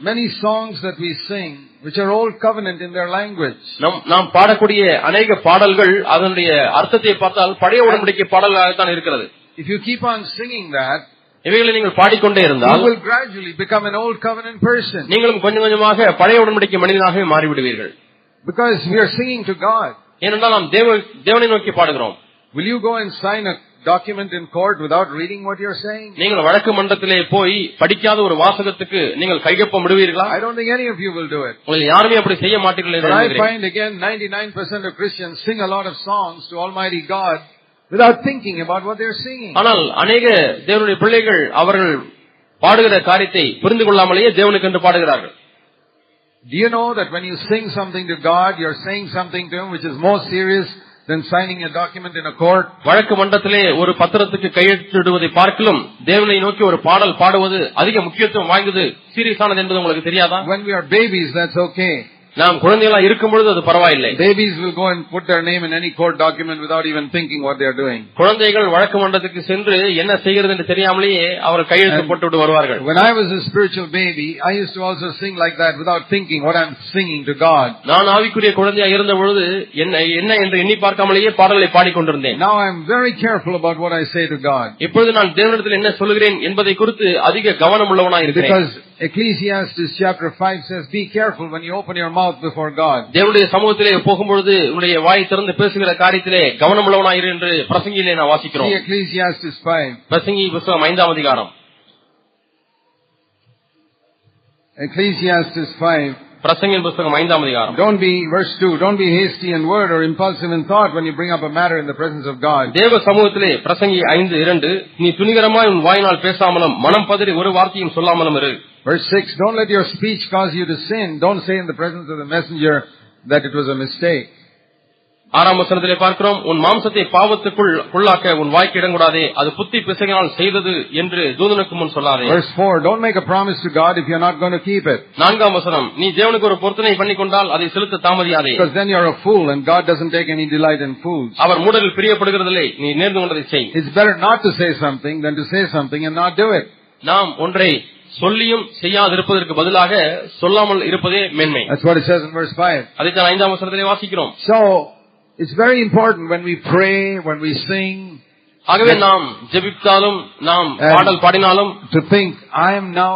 Many songs that we sing, which are old covenant in their language. நம் நாம் பாடக்கூடிய அநேக பாடல்கள் அதனுடைய அர்த்தத்தை பார்த்தால் பழைய உடன்படிக்கை பாடல்களாகத்தான் இருக்கிறது If you keep on singing that, இவைகளை நீங்கள் பாடிக்கொண்டே you இருந்தால் will gradually become an old covenant person. நீங்களும் கொஞ்சம் கொஞ்சமாக பழைய உடன்படிக்கை மனிதனாகவே மாறிவிடுவீர்கள் Because we are singing to God. ஏனென்றால் நாம் தேவ தேவனை நோக்கி பாடுகிறோம் Will you go and sign a document in court without reading what you're saying? நீங்கள் வழக்கு மன்றத்திலே போய் படிக்காத ஒரு வாசகத்துக்கு நீங்கள் கைகொப்பம் விடுவீர்களா I don't think any of you will do it. உங்களை யாருமே அப்படி செய்ய மாட்டீர்கள் என்று But I எண்ணுகிறேன். find again 99% of Christians sing a lot of songs to Almighty God without thinking about what they're singing. ஆனால் அநேக தேவனுடைய பிள்ளைகள் அவர்கள் பாடுகிற காரியத்தை புரிந்து கொள்ளாமலேயே தேவனுக்கு என்று பாடுகிறார்கள் Do you know that when you sing something to God, you're saying something to Him which is more serious than signing a document in a court? வழக்கு மன்றத்திலே ஒரு பத்திரத்துக்கு கையெழுத்திடுவதை பார்க்கலும் தேவனை நோக்கி ஒரு பாடல் பாடுவது அதிக முக்கியத்துவம் வாய்ந்தது சீரியஸானது என்பது உங்களுக்கு தெரியாதா When we are babies, that's okay. நாம் குழந்தைகளா இருக்கும் பொழுது அது பரவாயில்லை Babies will go and put their name in any court document without even thinking what they're doing. குழந்தைகள் வழக்கு மன்றத்துக்கு சென்று என்ன செய்கிறது என்று தெரியாமலேயே அவர்கள் கையெழுத்து போட்டு விட்டு வருவார்கள் When I was a spiritual baby, I used to also sing like that without thinking what I'm singing to God. நான் ஆவிக்குரிய குழந்தையா இருந்த பொழுது என்ன என்ன என்று எண்ணி பார்க்காமலேயே பாடலை பாடிக்கொண்டிருந்தேன் Now I'm very careful about what I say to God. இப்பொழுது நான் தேவனிடத்தில் என்ன சொல்லுகிறேன் என்பதை குறித்து அதிக கவனம் உள்ளவனா இருக்கிறேன் Because Ecclesiastes chapter 5 says, be careful when you open your mouth before God. தேவனுடைய சமூகத்திலே போகும்பொழுது உன்னுடைய வாய் திறந்து பேசுகிற காரியத்திலே கவனம் உள்ளவனாயிரு என்று பிரசங்கியிலே நான் வாசிக்கிறோம் See Ecclesiastes 5. பிரசங்கி புஸ்தகம் ஐந்தாம் அதிகாரம் Ecclesiastes 5. பிரசங்கின் புஸ்தகம் ஐந்தாம் அதிகாரம் Don't be, verse 2, don't be hasty in word or impulsive in thought when you bring up a matter in the presence of God. தேவ சமூகத்திலே பிரசங்கி ஐந்து இரண்டு நீ துணிகரமாய் உன் வாயினால் பேசாமலும் மனம் பதறி ஒரு வார்த்தையும் சொல்லாமலும் இரு Verse 6, don't let your speech cause you to sin. Don't say in the presence of the messenger that it was a mistake. ஆறாம் வசனத்திலே பார்க்கிறோம் உன் மாம்சத்தை பாவத்துக்குள் உள்ளாக்க உன் வாய்க்கு இடங்கூடாதே அது புத்தி பிசைகளால் செய்தது என்று தூதனுக்கு முன் சொல்லாதே Verse 4, don't make a promise to God if you're not going to keep it. நான்காம் வசனம் நீ தேவனுக்கு ஒரு பொருத்தனை பண்ணிக்கொண்டால் அதை செலுத்த தாமதியாதே Because then you're a fool and God doesn't take any delight in fools. அவர் மூடலில் பிரியப்படுகிறதில்லை நீ நேர்ந்து கொண்டதை செய் It's better not to say something than to say something and not do it. நாம் ஒன்றை சொல்லியும் செய்யாதிருப்பதற்கு பதிலாக சொல்லாமல் இருப்பதே மேன்மை That's what it says in verse 5. அதைத்தான் ஐந்தாம் வசனத்திலே வாசிக்கிறோம் So, it's very important when we pray, when we sing, ஆகவே நாம் ஜெபித்தாலும் நாம் பாடல் பாடினாலும் to think, I am now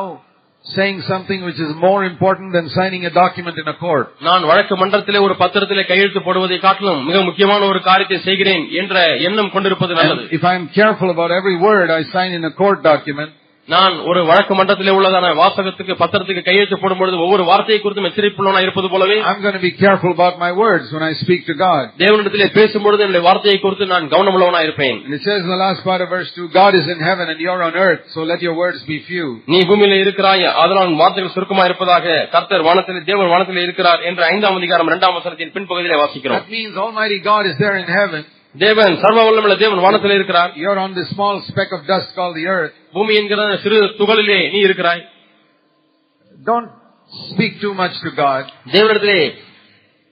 saying something which is more important than signing a document in a court. நான் வழக்கு மன்றத்திலே ஒரு பத்திரத்திலே கையெழுத்து போடுவதை காட்டிலும் மிக முக்கியமான ஒரு காரியத்தை செய்கிறேன் என்ற எண்ணம் கொண்டிருப்பது நல்லது And if I'm careful about every word I sign in a court document, நான் ஒரு வழக்கு மன்றத்திலே உள்ளதான வாசகத்துக்கு பத்திரத்துக்கு கையெழுத்து போடும்பொழுது ஒவ்வொரு வார்த்தையை குறித்தும் எச்சரிப்புள்ளவனா இருப்பது போலவே I'm going to be careful about my words when I speak to God. தேவனிடத்திலே பேசும்பொழுது என்னுடைய வார்த்தையை குறித்து நான் கவனமுள்ளவனா இருப்பேன் And it says in the last part of verse 2, God is in heaven and you're on earth, so let your words be few. நீ பூமியில இருக்கிறாய் அதனால் உன் வார்த்தைகள் சுருக்கமா இருப்பதாக கர்த்தர் வானத்திலே தேவன் வானத்திலே இருக்கிறார் என்ற ஐந்தாம் அதிகாரம் இரண்டாம் வசனத்தின் பின்பகுதியிலே வாசிக்கிறோம் That means Almighty God is there in heaven. தேவன் சர்வ வல்லமுள்ள தேவன் வானத்திலே இருக்கிறார் You're on this small speck of dust called the earth. பூமி என்கிற சிறு துகளிலே நீ இருக்கிறாய் Don't speak too much to God. தேவனிடத்திலே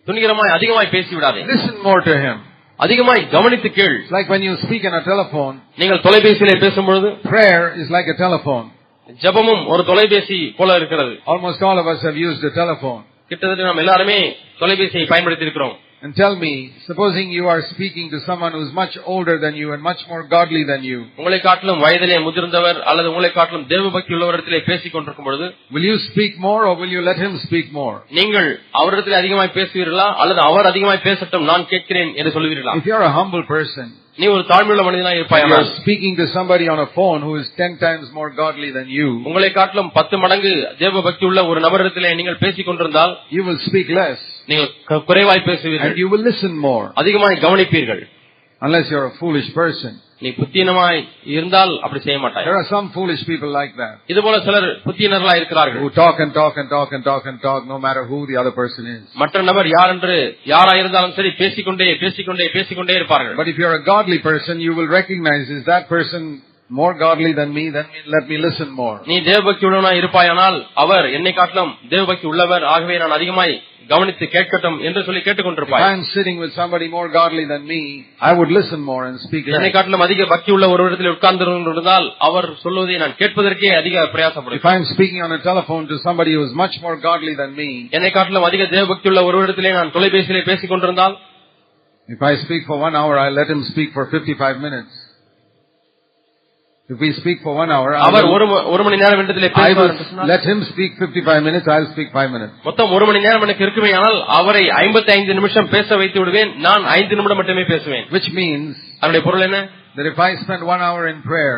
துணிகரமாய் அதிகமாய் பேசிவிடாதே Listen more to Him. அதிகமாய் கவனித்து கேள் like when you speak on a telephone, நீங்கள் தொலைபேசியிலே பேசும்பொழுது prayer is like a telephone. ஜெபமும் ஒரு தொலைபேசி போல இருக்கிறது Almost all of us have used a telephone. கிட்டத்தட்ட நாம் எல்லாருமே தொலைபேசியை பயன்படுத்தி இருக்கிறோம் And tell me, supposing you are speaking to someone who's much older than you and much more godly than you, உங்களை காட்டிலும் வயதிலே முதிர்ந்தவர் அல்லது உங்களை காட்டிலும் தேவ பக்தி உள்ளவரிடத்திலே பேசிக் கொண்டிருக்கும் பொழுது will you speak more or will you let him speak more? நீங்கள் அவரிடத்தில் அதிகமாய் பேசுவீர்களா அல்லது அவர் அதிகமாய் பேசட்டும் நான் கேட்கிறேன் என்று சொல்லுவீர்களா If you're a humble person, நீ ஒரு தாழ்மையுள்ள மனிதனாய் and இருப்பாய் speaking to somebody on a phone who is ten times more godly than you, உங்களை காட்டிலும் பத்து மடங்கு தேவ பக்தி உள்ள ஒரு நபரிடத்திலே நீங்கள் பேசிக் கொண்டிருந்தால் you will speak less நீங்கள் கு- குறைவாய் and பேசுவீர்கள் you will listen more அதிகமாய் கவனிப்பீர்கள் unless you're a foolish person. நீ புத்தியனமாய் இருந்தால் அப்படி செய்ய மாட்டாய் There are some foolish people like that இது போல சிலர் புத்தியினர்களா இருக்கிறார்கள் who talk and talk and talk and talk and talk no matter who the other person is. மற்ற நபர் யார் என்று யாரா இருந்தாலும் சரி பேசிக்கொண்டே பேசிக்கொண்டே பேசிக்கொண்டே இருப்பார்கள் But if you're a godly person, you will recognize is that person more godly than me, then let me listen more. நீ தேவபக்தி உள்ளவனாய் இருப்பாயானால் அவர் என்னை காட்டிலும் தேவபக்தி உள்ளவர் ஆகவே நான் அதிகமாய் கவனித்து கேட்கட்டும் என்று சொல்லி If கேட்டுக்கொண்டிருப்பாய் I'm sitting with somebody more godly than me, I would listen more and speak என்னை less. காட்டிலும் அதிக பக்தி உள்ள ஒரு இடத்தில் உட்கார்ந்து இருந்தால் அவர் சொல்வதை நான் கேட்பதற்கே அதிக பிரயாசப்படும் If I'm speaking on a telephone to somebody who is much more godly than me, என்னை காட்டிலும் அதிக தேவபக்தி உள்ள ஒரு இடத்திலே நான் தொலைபேசியிலே பேசிக் கொண்டிருந்தால் if I speak for one hour, I let him speak for 55 minutes. If we speak for one hour, I our will, ஒரு ம- ஒரு மணி நேரம் இடத்திலே I பேசுவார் என்று will சொன்னால், let him speak 55 minutes, I'll speak 5 minutes. மொத்தம் ஒரு மணி நேரம் எனக்கு இருக்குமே ஆனால் அவரை ஐம்பத்தி ஐந்து நிமிஷம் பேச வைத்து விடுவேன் நான் ஐந்து நிமிடம் மட்டுமே பேசுவேன் Which means அதனுடைய பொருள் என்ன that if I spend one hour in prayer,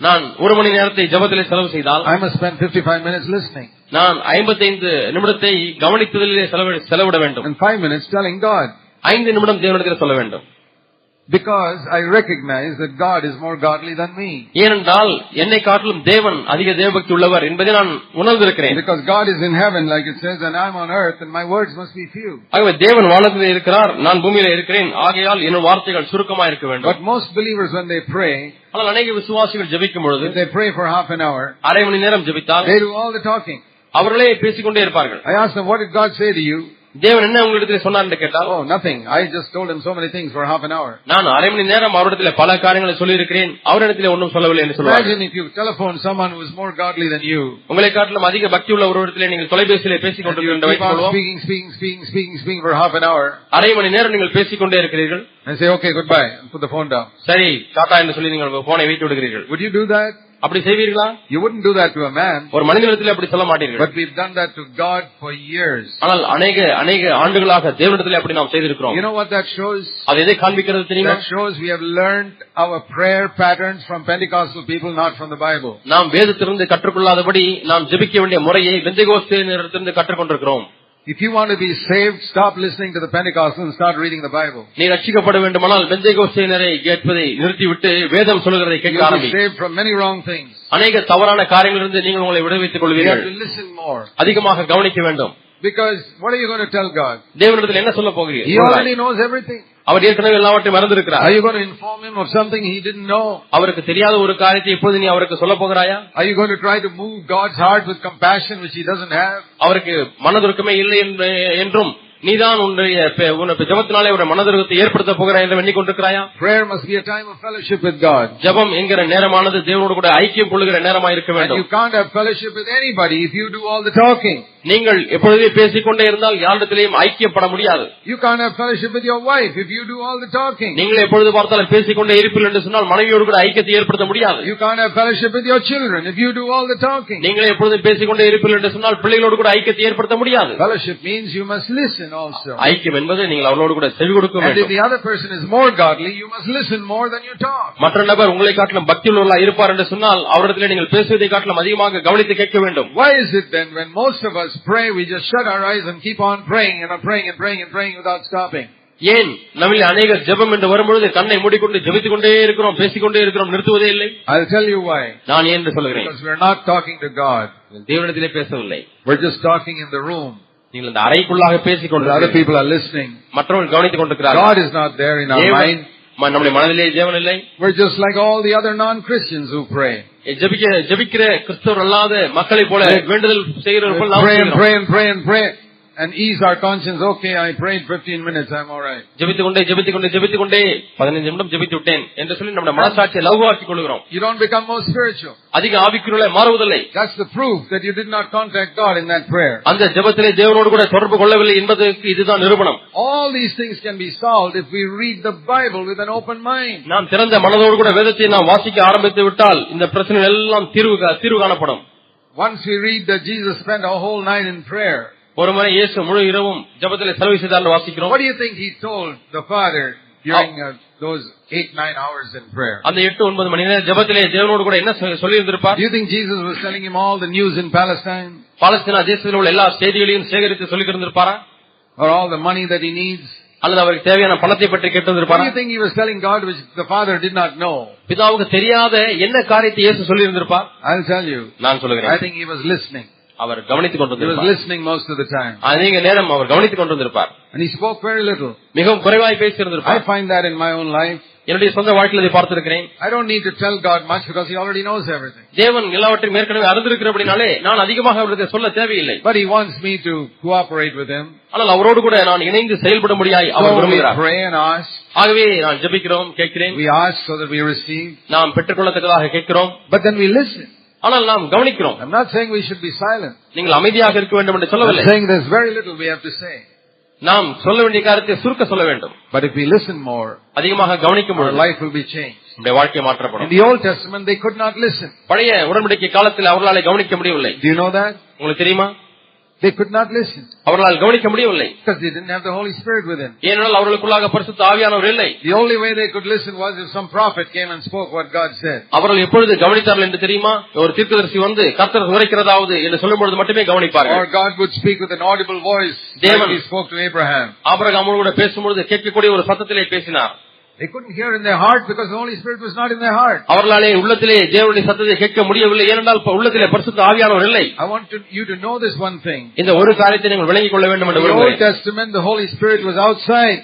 நான் ஒரு மணி நேரத்தை ஜெபத்திலே செலவு செய்தால் I must spend 55 minutes listening நான் ஐம்பத்தைந்து நிமிடத்தை கவனித்ததிலே செலவி- செலவிட வேண்டும் and 5 minutes telling God. ஐந்து நிமிடம் தேவனிடத்தில் சொல்ல வேண்டும் Because I recognize that God is more godly than me. ஏனென்றால் என்னை காட்டிலும் தேவன் அதிக தேவபக்தி உள்ளவர் என்பதை நான் உணர்ந்திருக்கிறேன் Because God is in heaven, like it says, and I'm on earth, and my words must be few. ஆகவே தேவன் வானத்திலே இருக்கிறார் நான் பூமியில இருக்கிறேன் ஆகையால் என் வார்த்தைகள் சுருக்கமா இருக்க வேண்டும் But most believers, when they pray, ஆனால் அநேக விசுவாசிகள் ஜெபிக்கும் பொழுது if they pray for half an hour, அரை மணி நேரம் ஜெபித்தால் they do all the talking. அவர்களே பேசிக்கொண்டே இருப்பார்கள் I ask them, what did God say to you? தேவன் என்ன உங்களிடத்தில் சொன்னார் என்று கேட்டால் Oh, nothing. I just told him so many things for half an hour. நான் அரை மணி நேரம் அவரிடத்தில் பல காரியங்களை சொல்லியிருக்கிறேன் அவரிடத்தில் ஒன்றும் சொல்லவில்லை என்று சொல்வார் Imagine if you telephone someone who is more godly than you. உங்களை காட்டிலும் அதிக பக்தி உள்ள ஒருவரிடத்திலே நீங்கள் தொலைபேசியிலே பேசிக் And you கொண்டிருக்கின்ற keep on வைத்துக் speaking, speaking, speaking, speaking, speaking for half an hour. அரை மணி நேரம் நீங்கள் பேசிக்கொண்டே இருக்கிறீர்கள் And say, okay, goodbye, and put the phone down. சரி டாடா என்று சொல்லி நீங்கள் உங்க போனை வைத்து விடுகிறீர்கள் Would you do that? அப்படி செய்வீர்களா You wouldn't do that to a man. ஒரு மனிதனிடத்தில் அப்படி சொல்ல மாட்டீர்கள் But we've done that to God for years. ஆனால் அநேக அநேக ஆண்டுகளாக தேவனிடத்தில் அப்படி நாம் செய்திருக்கிறோம் You know what that shows? அது எதை காண்பிக்கிறது தெரியுமா That shows we have learned our prayer patterns from Pentecostal people, not from the Bible. நாம் வேதத்திலிருந்து கற்றுக்கொள்ளாதபடி நாம் ஜெபிக்க வேண்டிய முறையை வெந்தகோஸ்திலிருந்து கற்றுக்கொண்டிருக்கிறோம் If you want to be saved, stop listening to the Pentecostals and start reading the Bible. நீ ரட்சிக்கப்பட வேண்டுமானால் வெந்தகோஸ்தியினரை கேட்பதை நிறுத்திவிட்டு வேதம் சொல்லுகிறதை கேட்க ஆரம்பி saved from many wrong things. அநேக தவறான காரியங்களிலிருந்து நீங்கள் உங்களை விடுவித்துக் You have கொள்வீர்கள் to listen more. அதிகமாக கவனிக்க வேண்டும் Because what are you going to tell God? தேவனிடத்தில் என்ன சொல்ல He போகிறீர்கள் already knows everything. அவர் ஏற்கனவே எல்லாவற்றையும் மறந்திருக்கிறார் Are you going to inform him of something he didn't know? அவருக்கு தெரியாத ஒரு காரியத்தை இப்போது நீ அவருக்கு சொல்ல போகிறாயா Are you going to try to move God's heart with compassion which he doesn't have? அவருக்கு மனதுருக்கமே இல்லை என்று- என்றும் நீதான் உன்னுடைய உன்னுடைய ஜபத்தினாலே ஒரு மனதுருக்கத்தை ஏற்படுத்த போகிறாய் என்று எண்ணிக்கொண்டிருக்கிறாயா Prayer must be a time of fellowship with God. ஜபம் என்கிற நேரமானது தேவனோடு கூட ஐக்கியம் கொள்ளுகிற நேரமா இருக்க வேண்டும் you can't have fellowship with anybody if you do all the talking. நீங்கள் எப்பொழுதே பேசிக்கொண்டே இருந்தால் யாரிடத்திலேயும் ஐக்கியப்பட முடியாது You can't have fellowship with your wife if you do all the talking. நீங்கள் எப்பொழுது பார்த்தாலும் பேசிக்கொண்டே இருப்பீர்கள் என்று சொன்னால் மனைவியோடு கூட ஐக்கியத்தை ஏற்படுத்த முடியாது You can't have fellowship with your children if you do all the talking. நீங்கள் எப்பொழுதும் பேசிக்கொண்டே இருப்பீர்கள் என்று சொன்னால் பிள்ளைகளோடு கூட ஐக்கியத்தை ஏற்படுத்த முடியாது Fellowship means you must listen also. ஐக்கியம் என்பது நீங்கள் அவர்களோடு கூட செவி கொடுக்க And if வேண்டும் the other person is more godly, you must listen more than you talk. மற்ற நபர் உங்களை காட்டிலும் பக்தி உள்ளவர்களா இருப்பார் என்று சொன்னால் அவரிடத்தில் நீங்கள் பேசுவதை காட்டிலும் அதிகமாக கவனித்து கேட்க வேண்டும் Why is it then when most of us pray, we just shut our eyes and keep on praying and praying and praying and praying without stopping? ஏன் நம்மில் அநேகர் ஜெபம் என்று வரும்பொழுது கண்ணை மூடிக்கொண்டு ஜெபித்துக் கொண்டே இருக்கிறோம் பேசிக்கொண்டே இருக்கிறோம் நிறுத்துவதே இல்லை I'll tell you why. நான் ஏன் என்று சொல்கிறேன் Because we're not talking to God. தேவனிடத்திலே பேசவில்லை We're just talking in the room. நீங்கள் இந்த அறைக்குள்ளாக பேசிக் While other கொண்டு people are listening. மற்றவர்கள் கவனித்துக் கொண்டிருக்கிறார்கள் God is not there in our தேவன் mind. ம- நம்முடைய மனதிலே தேவன் இல்லை We're just like all the other non-Christians who pray. ஜெபிக்க ஜெபிக்கிற கிறிஸ்தவர் அல்லாத மக்களைப் போல வேண்டுதல் We செய்கிறவர்கள் நாம் pray and செய்கிறோம். pray and pray and pray and ease our conscience. Okay, I prayed 15 minutes. I'm all right. ஜெபித்துக் கொண்டே ஜெபித்துக் கொண்டே ஜெபித்துக் கொண்டே பதினைந்து நிமிடம் ஜெபித்து விட்டேன் என்று சொல்லி நம்முடைய மனசாட்சியை லகுவாக்கிக் கொள்கிறோம் You don't become more spiritual. அதிக ஆவிக்குள்ள மாறுவதில்லை That's the proof that you did not contact God in that prayer. அந்த ஜெபத்திலே தேவனோடு கூட தொடர்பு கொள்ளவில்லை என்பதற்கு இதுதான் நிரூபணம் All these things can be solved if we read the Bible with an open mind. நாம் திறந்த மனதோடு கூட வேதத்தை நாம் வாசிக்க ஆரம்பித்து விட்டால் இந்த பிரச்சனை எல்லாம் தீர்வு கா- தீர்வு காணப்படும் Once we read that Jesus spent a whole night in prayer, ஒரு முறை இயேசு முழு இரவும் ஜெபத்திலே செலவு செய்தால் வாசிக்கிறோம் what do you think he told the Father during uh, those eight, nine hours in prayer? அந்த எட்டு ஒன்பது மணி நேரம் ஜெபத்திலே தேவனோடு கூட என்ன சொல்லி இருந்திருப்பார் you think Jesus was telling him all the news in Palestine? Palestine தேசத்தில் உள்ள எல்லா செய்திகளையும் சேகரித்து சொல்லி இருந்திருப்பாரா Or all the money that he needs? அல்லது அவருக்கு தேவையான பணத்தை பற்றி கேட்டு What do வந்திருப்பாரா you think he was telling God which the Father did not know? பிதாவுக்கு தெரியாத என்ன காரியத்தை இயேசு சொல்லி இருந்திருப்பார் I'll tell you. நான் I சொல்லுகிறேன் think he was listening. அவர் கவனித்துக் He was கொண்டிருந்திருப்பார் listening most of the time. அதிக நேரம் அவர் கவனித்துக் கொண்டிருந்திருப்பார் And he spoke very little. மிகவும் குறைவாய் I பேசியிருந்திருப்பார் find that in my own life. என்னுடைய சொந்த வாழ்க்கையில் இதை பார்த்திருக்கிறேன் I don't need to tell God much because He already knows everything. தேவன் எல்லாவற்றையும் ஏற்கனவே அறிந்திருக்கிறபடினாலே நான் அதிகமாக அவருக்கு சொல்ல தேவையில்லை But He wants me to cooperate with Him. ஆனால் அவரோடு கூட நான் இணைந்து செயல்படும்படியாய் அவர் So we விரும்புகிறார் pray and ask. ஆகவே நான் ஜெபிக்கிறோம் கேட்கிறேன் We ask so that we receive. நாம் பெற்றுக்கொள்ளத்தக்கதாக கேட்கிறோம் But then we listen. ஆனால் நாம் கவனிக்கிறோம் I'm not saying we should be silent. நீங்கள் அமைதியாக இருக்க வேண்டும் என்று I'm சொல்லவில்லை saying there's very little we have to say. நாம் சொல்ல வேண்டிய காரியத்தை சுருக்க சொல்ல வேண்டும் But if we listen more, அதிகமாக கவனிக்கும் our பொழுது life will be changed. நம்முடைய வாழ்க்கை In மாற்றப்படும் the Old Testament, they could not listen. பழைய உடன்படிக்கை காலத்தில் அவர்களால் கவனிக்க முடியவில்லை Do you know that? உங்களுக்கு தெரியுமா They could not listen அவர்களால் கவனிக்க முடியவில்லை because they didn't have the Holy Spirit within. ஏனென்றால் அவர்களுக்குள்ளாக பரிசுத்த ஆவியானவர் இல்லை The only way they could listen was if some prophet came and spoke what God said. அவர்கள் எப்பொழுது கவனித்தார்கள் என்று தெரியுமா ஒரு தீர்க்கதரிசி வந்து கர்த்தர் உரைக்கிறதாவது என்று சொல்லும் பொழுது மட்டுமே Or கவனிப்பார்கள் God would speak with an audible voice like Devan. He spoke to Abraham. ஆபரகாமோடு கூட பேசும்பொழுது கேட்கக்கூடிய ஒரு சத்தத்திலே பேசினார் They couldn't hear in their heart because the Holy Spirit was not in their heart. அவர்களாலே உள்ளத்திலே தேவனுடைய சத்தத்தை கேட்க முடியவில்லை ஏனென்றால் உள்ளத்திலே பரிசுத்த ஆவியானவர் இல்லை I want to, you to know this one thing. இந்த ஒரு காரியத்தை நீங்கள் விளங்கிக் கொள்ள வேண்டும் In என்று the Old விரும்புகிறேன் Testament, the Holy Spirit was outside.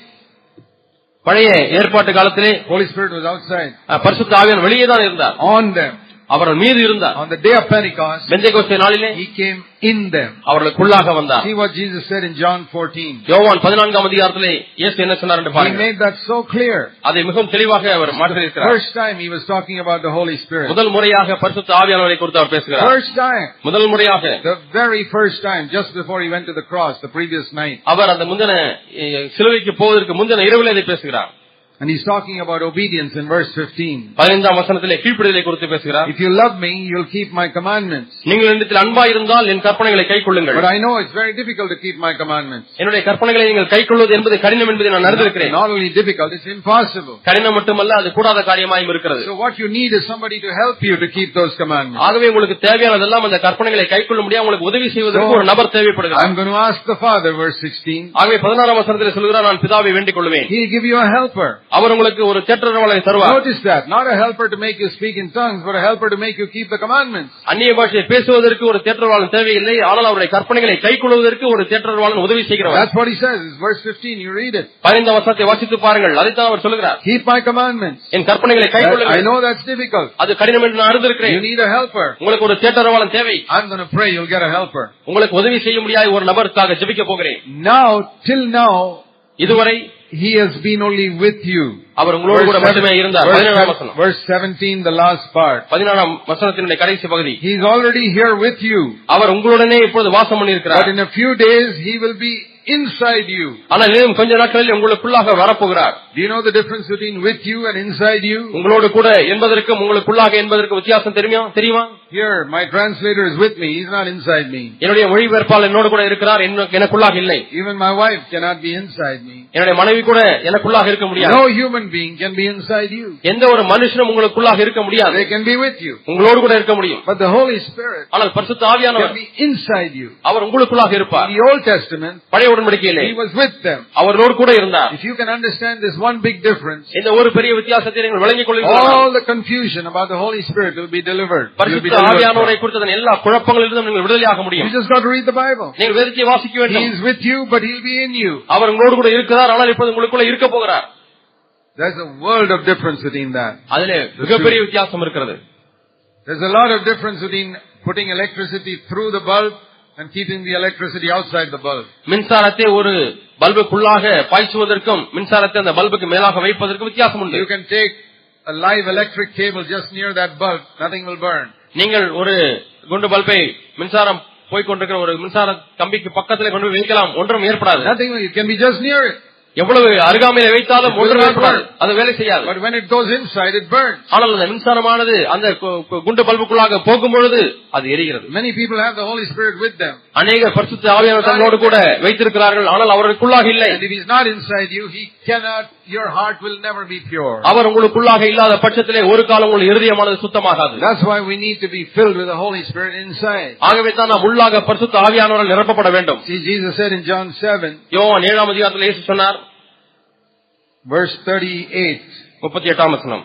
பழைய ஏற்பாட்டு காலத்திலே Holy Spirit was outside. அஹ், பரிசுத்த ஆவியானவர் வெளியே தான் இருந்தார் On them. அவர்கள் மீது இருந்தார் On the day of Pentecost, பெந்தைகோஸ்தே நாளிலே He came in them. அவர்களுக்குள்ளாக வந்தார் See what Jesus said in John 14. யோவான் பதினான்காம் அதிகாரத்திலே இயேசு என்ன சொன்னார் என்று He பாருங்கள் made that so clear. அதை மிகவும் தெளிவாக அவர் மாற்றியிருக்கிறார் First time He was talking about the Holy Spirit. முதல் முறையாக பரிசுத்த ஆவியானவரை குறித்து அவர் பேசுகிறார் First time. முதல் முறையாக The very first time, just before He went to the cross, the previous night. அவர் அந்த முந்தின சிலுவைக்கு போவதற்கு முந்தின இரவில் இதை பேசுகிறார் And He's talking about obedience in verse 15. பதினைந்தாம் வசனத்திலே கீழ்ப்படிதலை குறித்து பேசுகிறார் If you love me, you'll keep my commandments. நீங்கள் என்னிடத்தில் அன்பா இருந்தால் என் கற்பனைகளை கை கொள்ளுங்கள் But I know it's very difficult to keep my commandments. என்னுடைய கற்பனைகளை நீங்கள் கை கொள்வது என்பது கடினம் என்பதை நான் அறிந்திருக்கிறேன் Not only difficult, it's impossible. கடினம் மட்டுமல்ல அது கூடாத காரியமாயும் இருக்கிறது So what you need is somebody to help you to keep those commandments. ஆகவே உங்களுக்கு தேவையானதெல்லாம் அந்த கற்பனைகளை கை கொள்ள முடியாது உங்களுக்கு உதவி செய்வதற்கு ஒரு நபர் தேவைப்படுகிறார் I'm going to ask the Father, verse 16. ஆகவே பதினாறாம் வசனத்தில் சொல்கிறார் நான் பிதாவை வேண்டிக் கொள்வேன் He'll give you a helper. அவர் உங்களுக்கு ஒரு தேற்றரவளை தருவார் Notice that. Not a helper to make you speak in tongues, but a helper to make you keep the commandments. அந்நிய பாஷையை பேசுவதற்கு ஒரு தேற்றரவாளன் தேவையில்லை ஆனால் அவருடைய கற்பனைகளை கை கொள்வதற்கு ஒரு தேற்றரவாளன் உதவி செய்கிறவர் That's what he says. It's verse 15. You read it. பதினைந்தாம் வசனத்தை வாசித்து பாருங்கள் அதைத்தான் அவர் சொல்கிறார் Keep my commandments. என் கற்பனைகளை கை That- I know that's difficult. அது கடினம் என்று நான் You அறிந்திருக்கிறேன் need a helper. உங்களுக்கு ஒரு தேற்றரவாளன் தேவை I'm going to pray you'll get a helper. உங்களுக்கு உதவி செய்ய முடியாத ஒரு நபருக்காக ஜெபிக்க போகிறேன் Now, till now, இதுவரை he has been only with you. அவர் உங்களோடு கூட மட்டுமே இருந்தார் verse, பதினேழாம் வசனம் verse 17, the last part. பதினாறாம் வசனத்தினுடைய கடைசி பகுதி He's already here with you. அவர் உங்களுடனே இப்பொழுது வாசம் But பண்ணியிருக்கிறார் in a few days, he will be inside you. ஆனால் இன்னும் கொஞ்ச நாட்களில் உங்களுக்குள்ளாக வரப்போகிறார் Do you know the difference between with you and inside you? உங்களோடு கூட என்பதற்கும் உங்களுக்குள்ளாக என்பதற்கு வித்தியாசம் தெரியுமா தெரியுமா Here, my translator is with me. He's not inside me. என்னுடைய மொழிபெயர்ப்பால் என்னோடு கூட இருக்கிறார் எனக்குள்ளாக இல்லை Even my wife cannot be inside me. என்னுடைய மனைவி கூட எனக்குள்ளாக இருக்க முடியாது No human being can be inside you. எந்த ஒரு மனுஷனும் உங்களுக்குள்ளாக இருக்க முடியாது They can be with you. உங்களோடு கூட இருக்க முடியும் But the Holy Spirit ஆனால் பரிசுத்த can ஆவியானவர் be inside you. அவர் உங்களுக்குள்ளாக இருப்பார் In the Old Testament, பழைய உடன்படிக்கையிலே He was with them. அவரோடு கூட இருந்தார் If you can understand this one big difference, இந்த ஒரு பெரிய வித்தியாசத்தை நீங்கள் விளங்கிக் கொள்ளுங்கள் all the confusion about the Holy Spirit will be delivered. You'll be பரிசுத்த delivered ஆவியானவரை from. குறித்ததன் எல்லா குழப்பங்களிலிருந்தும் நீங்கள் விடுதலையாக You முடியும் just got to read the Bible. நீங்கள் வேதத்தை வாசிக்க He வேண்டும் is with you, but He'll be in you. அவர் உங்களோடு கூட இருக்கிறார் ஆனால் இப்போது உங்களுக்குள்ள இருக்க போகிறார் There's a world of difference between that. அதிலே மிகப்பெரிய வித்தியாசம் இருக்கிறது There's a lot of difference between putting electricity through the bulb and keeping the electricity outside the bulb. மின்சாரத்தை ஒரு பல்புக்குள்ளாக பாய்ச்சுவதற்கும் மின்சாரத்தை அந்த பல்புக்கு மேலாக வைப்பதற்கும் வித்தியாசம் உண்டு You can take a live electric cable just near that bulb, nothing will burn. நீங்கள் ஒரு குண்டு பல்பை மின்சாரம் போய்கொண்டிருக்கிற ஒரு மின்சார கம்பிக்கு பக்கத்தில் கொண்டு போய் வைக்கலாம் ஒன்றும் ஏற்படாது Nothing will, it can be just near it. எவ்வளவு அருகாமையில வைத்தாலும் ஏற்படாது அது வேலை செய்யாது But when it goes inside, it burns. ஆனால் அந்த மின்சாரமானது அந்த குண்டு பல்புக்குள்ளாக போகும் பொழுது அது எரிகிறது Many people have the Holy Spirit with them. அநேக பரிசுத்த ஆவியான தங்களோடு கூட வைத்திருக்கிறார்கள் ஆனால் அவர்களுக்குள்ளாக இல்லை And if He's not inside you, He cannot, your heart will never be pure. அவர் உங்களுக்குள்ளாக இல்லாத பட்சத்திலே ஒரு காலம் உங்கள் இருதயமானது சுத்தமாகாது That's why we need to be filled with the Holy Spirit inside. ஆகவே தான் நாம் உள்ளாக பரிசுத்த ஆவியானவரால் நிரப்பப்பட வேண்டும் See, Jesus said in John 7, யோவான் ஏழாம் அதிகாரத்தில் இயேசு சொன்னார் verse 38, முப்பத்தி எட்டாம் வசனம்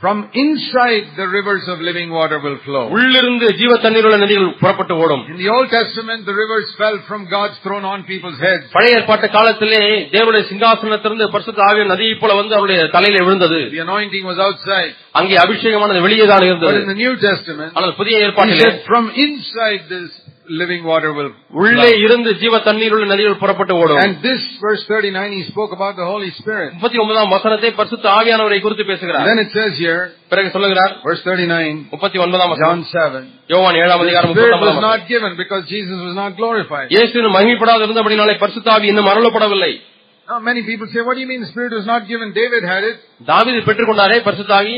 From inside the rivers of living water will flow. உள்ளிருந்து ஜீவ தண்ணீருள்ள நதிகள் புறப்பட்டு ஓடும் In the Old Testament, the rivers fell from God's throne on people's heads. பழைய ஏற்பாட்டு காலத்திலே தேவனுடைய சிங்காசனத்திலிருந்து பரிசுத்த ஆவிய நதியை போல வந்து அவருடைய தலையில விழுந்தது The anointing was outside. அங்கே அபிஷேகமானது வெளியே தான் But இருந்தது in the New Testament, ஆனால் புதிய he ஏற்பாட்டிலே said, from inside this living water will உள்ளே. இருந்து ஜீவ தண்ணீருள்ள நதிகள் புறப்பட்டு ஓடும் And this verse 39, he spoke about the Holy Spirit. முப்பத்தி ஒன்பதாம் வசனத்தை பரிசுத்த ஆவியானவரை குறித்து பேசுகிறார் Then it says here, பிறகு சொல்லுகிறார் verse 39, முப்பத்தி ஒன்பதாம் வசனம் John 7, யோவான் ஏழாம் அதிகாரம் the Spirit முப்பத்தி was not given because Jesus was not glorified. இயேசு மகிமைப்படாத இருந்தபடினாலே பரிசுத்த ஆவி இன்னும் அருளப்படவில்லை Now many people say, what do you mean the Spirit was not given? David had it. தாவீது பெற்றுக்கொண்டாரே பரிசுத்த ஆவி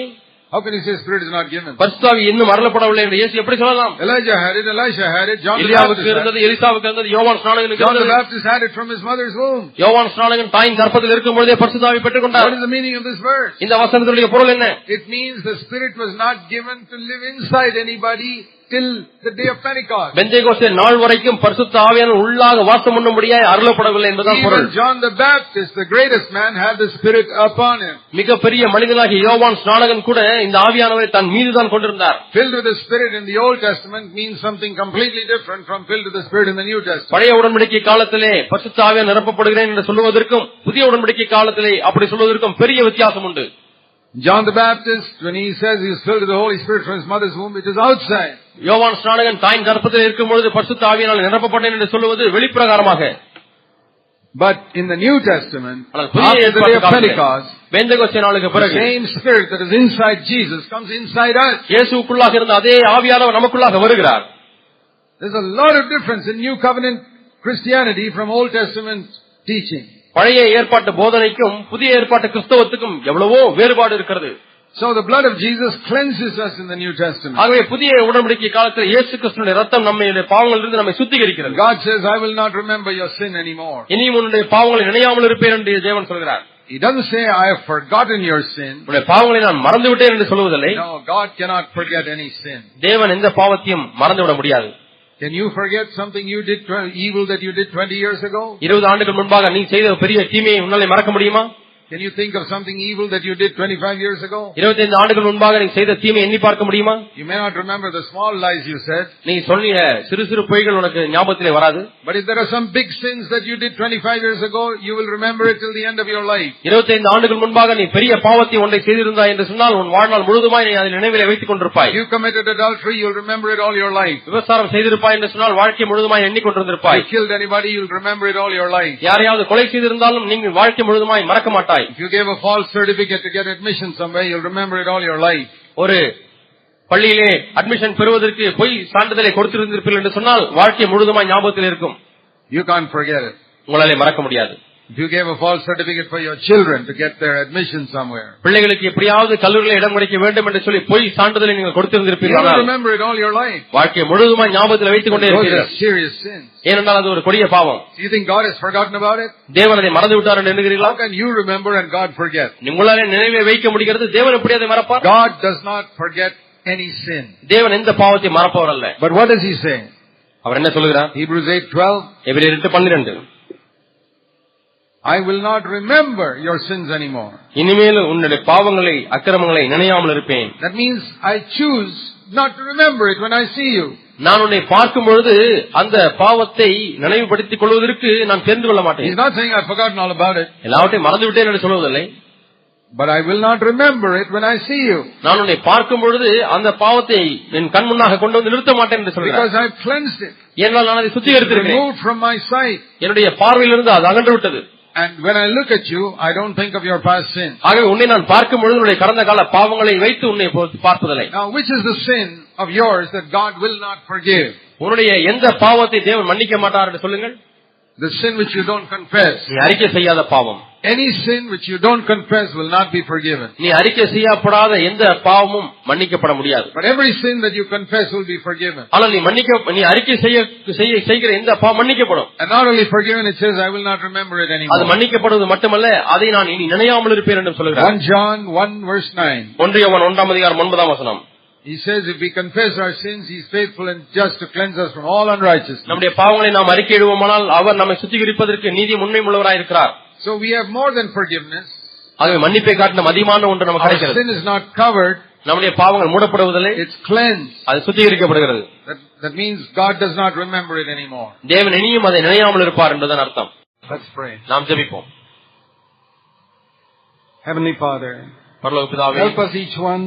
How can you say Spirit is not given? பரிசுத்த ஆவி இன்னும் அருளப்படவில்லை என்று இயேசு எப்படி சொல்லலாம் Elijah had it, Elisha had it, John the Baptist எலியாவுக்கு had it. இருந்தது எலிசாவுக்கு இருந்தது யோவான் ஸ்நானகனுக்கு John the இருந்தது Baptist had it from his mother's womb. யோவான் ஸ்நானகன் தாயின் கற்பத்தில் இருக்கும் பொழுதே பரிசுத்த ஆவி பெற்றுக் What கொண்டார் is the meaning of this verse? இந்த வசனத்தினுடைய பொருள் என்ன It means the Spirit was not given to live inside anybody till the day of Pentecost. Pentecost நாள் வரைக்கும் பரிசுத்த ஆவியான உள்ளாக வாசம் பண்ணும்படியாய் அருளப்படவில்லை என்பதுதான் பொருள் Even John the Baptist, the greatest man, had the Spirit upon him. மிக பெரிய மனிதனாகிய யோவான் ஸ்நானகன் கூட இந்த ஆவியானவரை தன் மீதுதான் கொண்டிருந்தார் Filled with the Spirit in the Old Testament means something completely different from filled with the Spirit in the New Testament. பழைய உடன்படிக்கை காலத்திலே பரிசுத்த ஆவியால் நிரப்பப்படுகிறேன் என்று சொல்லுவதற்கும் புதிய உடன்படிக்கை காலத்திலே அப்படி சொல்வதற்கும் பெரிய வித்தியாசம் உண்டு John the Baptist, when he says he is filled with the Holy Spirit from his mother's womb, it is outside. யோவான் ஸ்நானகன் தாயின் கர்ப்பத்தில் இருக்கும் பொழுது பரிசுத்த ஆவியினால் நிரப்பப்பட்டேன் என்று சொல்லுவது வெளிப்பிரகாரமாக But in the New Testament, after the day of Pentecost, the same Spirit that is inside Jesus comes inside us. இயேசுக்குள்ளாக இருந்த அதே ஆவியானவர் நமக்குள்ளாக வருகிறார் There's a lot of difference in New Covenant Christianity from Old Testament teaching. பழைய ஏற்பாட்டு போதனைக்கும் புதிய ஏற்பாட்டு கிறிஸ்தவத்துக்கும் எவ்வளவோ வேறுபாடு இருக்கிறது So the blood of Jesus cleanses us in the New Testament. ஆகவே புதிய உடன்படிக்கை காலத்தில் இயேசு கிறிஸ்துடைய ரத்தம் நம்முடைய பாவங்களிலிருந்து நம்மை சுத்திகரிக்கிறது God says, I will not remember your sin anymore. இனியும் உன்னுடைய பாவங்களை நினையாமல் இருப்பேன் என்று தேவன் சொல்கிறார் He doesn't say, I have forgotten your sin. உன்னுடைய பாவங்களை நான் மறந்து விட்டேன் என்று சொல்வதில்லை No, God cannot forget any sin. தேவன் எந்த பாவத்தையும் மறந்துவிட முடியாது Can you forget something you did, tw- evil that you did 20 years ago? இருபது ஆண்டுகள் முன்பாக நீ செய்த பெரிய தீமையை உன்னாலே மறக்க முடியுமா Can you think of something evil that you did 25 years ago? இருபத்தைந்து ஆண்டுகள் முன்பாக நீ செய்த தீமையை எண்ணி பார்க்க முடியுமா You may not remember the small lies you said, நீ சொன்னிய சிறு சிறு பொய்கள் உனக்கு ஞாபகத்திலே வராது but if there are some big sins that you did 25 years ago, you will remember it till the end of your life. இருபத்தைந்து ஆண்டுகள் முன்பாக நீ பெரிய பாவத்தை ஒன்றை செய்திருந்தாய் என்று சொன்னால் உன் வாழ்நாள் முழுதுமாய் நீ அதை நினைவிலே வைத்துக் கொண்டிருப்பாய் You committed adultery, you'll remember it all your life. விபச்சாரம் செய்திருப்பாய் என்று சொன்னால் வாழ்க்கை முழுதுமாய் எண்ணிக்கொண்டிருந்திருப்பாய் If you killed anybody, you'll remember it all your life. யாரையாவது கொலை செய்திருந்தாலும் நீங்கள் வாழ்க்கை முழுதுமாய் மறக்க மாட்டாய் If you gave a false certificate to get admission somewhere, you'll remember it all your life. ஒரு பள்ளியிலே அட்மிஷன் பெறுவதற்கு பொய் சான்றிதழை கொடுத்திருந்திருப்பீர்கள் என்று சொன்னால் வாழ்க்கை முழுதுமாய் ஞாபகத்தில் இருக்கும் You can't forget it. உங்களாலே மறக்க முடியாது If you gave a false certificate for your children to get their admission somewhere. You remember it all your life. வாழ்க்கை முழுதுமா Serious sin. Do you think God has forgotten about it? How can you remember and God forget? God does not forget any sin. தேவன் எந்த பாவத்தை But what is he saying? Hebrews 8:12. எபிரேயர் 8:12. I will not remember your sins anymore இனிமேல் உன்னுடைய பாவங்களை அக்கிரமங்களை நினையாமல் இருப்பேன் that means I choose not to remember it when I see you நான் உன்னை பார்க்கும் பொழுது அந்த பாவத்தை நினைவுபடுத்திக் கொள்வதற்கு நான் தெரிந்து கொள்ள மாட்டேன் is not saying I forgotten all about it எல்லாவற்றையும் மறந்து விட்டேன் என்று சொல்வதில்லை but I will not remember it when I see you நான் உன்னை பார்க்கும் பொழுது அந்த பாவத்தை என் கண் முன்னாக கொண்டு வந்து நிறுத்த மாட்டேன் என்று சொல்கிறேன் because i cleansed it என்னால் நான் அதை சுத்திகரித்திருக்கிறேன் removed from my sight என்னுடைய பார்வையிலிருந்து அது அகன்று விட்டது And when I look at you, I don't think of your past sin. ஆகவே உன்னை நான் பார்க்கும் பொழுது உன்னுடைய கடந்த கால பாவங்களை வைத்து உன்னை பார்ப்பதில்லை Now, which is the sin of yours that God will not forgive? உன்னுடைய எந்த பாவத்தை தேவன் மன்னிக்க மாட்டார் என்று சொல்லுங்கள் The sin which you don't confess. நீ அறிக்கை செய்யாத பாவம் Any sin which you don't confess will not be forgiven. நீ அறிக்கை செய்யப்படாத எந்த பாவமும் மன்னிக்கப்பட முடியாது But every sin that you confess will be forgiven. ஆனால் நீ மன்னிக்க நீ அறிக்கை செய்ய செய்கிற எந்த பாவம் மன்னிக்கப்படும் And not only forgiven, it says, I will not remember it அது anymore. மன்னிக்கப்படுவது மட்டுமல்ல அதை நான் இனி நினையாமல் இருப்பேன் என்று சொல்கிறார் 1 John 1 verse 9. ஒன்றியவன் ஒன்றாம் அதிகாரம் ஒன்பதாம் வசனம் He says, if we confess our sins, He is faithful and just to cleanse us from all unrighteousness. நம்முடைய பாவங்களை நாம் அறிக்கையிடுவோமானால் அவர் நம்மை சுத்திகரிப்பதற்கு நீதி உண்மை உள்ளவராயிருக்கிறார் So we have more than forgiveness. ஆகவே மன்னிப்பை காட்டின மதியமான ஒன்று நமக்கு Our கிடைக்கிறது sin is not covered, நம்முடைய பாவங்கள் மூடப்படுவதில்லை it's cleansed. அது சுத்திகரிக்கப்படுகிறது That, that means God does not remember it anymore. தேவன் இனியும் அதை நினையாமல் இருப்பார் என்பதன் அர்த்தம் Let's pray. நாம் ஜெபிப்போம் Heavenly Father, பரலோக பிதாவே help us each one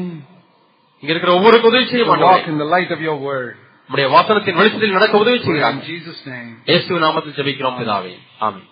இங்க இருக்கிற ஒவ்வொரு உதவி to செய்யும் walk in the light of your word. நம்முடைய வாசனத்தின் வெளிச்சத்தில் நடக்க உதவி In செய்கிறார் Jesus' name. இயேசு நாமத்தில் ஜெபிக்கிறோம் பிதாவே ஆமென்